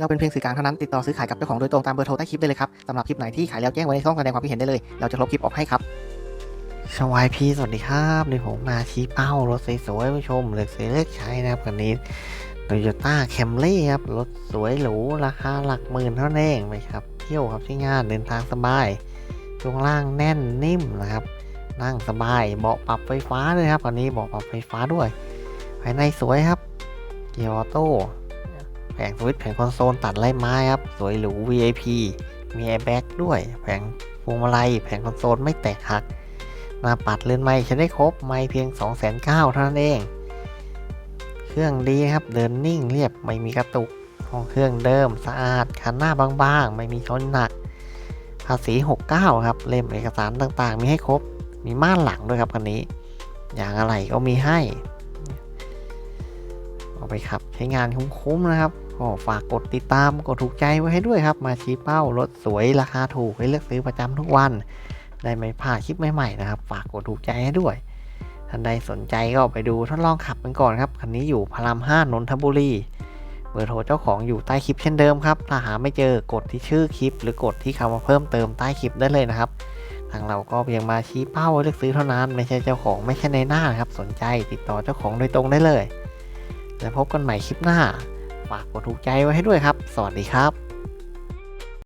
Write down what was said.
เราเป็นเพียงสื่อกลางเท่านั้นติดต่อซื้อขายกับเจ้าของโดยตรงตามเบอร์โทรใต้คลิปได้เลยครับสำหรับคลิปไหนที่ขายแล้วแจ้งไว้ในช่องแสดงความคิดเห็นได้เลย เราจะลบคลิปออกให้ครับสวายพีสวัสดีครับนี่ผมมาชี้เป้ารถสวยๆผู้ชมเลือกซื้อเลือกใช้นะครับคันนี้โตโยต้าแคมรี่ครับรถสวยหรูราคาหลักหมื่นเท่านั้นเองไหมครับเที่ยวครับใช้งานเดินทางสบายช่วงล่างแน่นนิ่มนะครับนั่งสบายเบาะปรับไฟฟ้าด้วยครับคันนี้เบาะปรับไฟฟ้าด้วยภายในสวยครับเกียร์ออโต้ งสวิตช์แผงคอนโซลตัดไล่ไม้ครับสวยหรู VIP มีแอร์แบ็กด้วย แผงพวงมาลัยแผงคอนโซลไม่แตกหักหน้าปัดเลื่อนไม้ใช้ได้ครบไม้เพียง2 9 0 0 0 0เท่านั้นเอง เครื่องดีครับเดินนิ่งเรียบไม่มีกระตุกห้องเครื่องเดิมสะอาดคันหน้าบางๆ ไม่มีชนหนัก ภาษี 69 ครับ เล่มเอกสารต่างๆ มีให้ครบ มีม่านหลังด้วยครับคันนี้ อย่างอะไรก็มีให้ เอาไปขับ ใช้งานคุ้มๆนะครับ ก็ฝากกดติดตามกดถูกใจไว้ให้ด้วยครับ มาชี้เป้ารถสวยราคาถูกให้เลือกซื้อประจำทุกวัน ได้ไม่พลาดคลิปใหม่ๆนะครับ ฝากกดถูกใจให้ด้วยท่านใดสนใจก็ไปดูทดลองขับกันก่อนครับคันนี้อยู่พาราม5นนทบุรีเบอร์โทรเจ้าของอยู่ใต้คลิปเช่นเดิมครับ ถ้าหาไม่เจอกดที่ชื่อคลิป หรือกดที่คำว่าเพิ่มเติมใต้คลิปได้เลยนะครับ ทางเราก็เพียงมาชี้เป้าเลือกซื้อเท่านั้น ไม่ใช่เจ้าของไม่ใช่ในหน้านครับ สนใจติดต่อเจ้าของโดยตรงได้เลย แล้วพบกันใหม่คลิปหน้า ฝากกดถูกใจไว้ให้ด้วยครับ สวัสดีครับ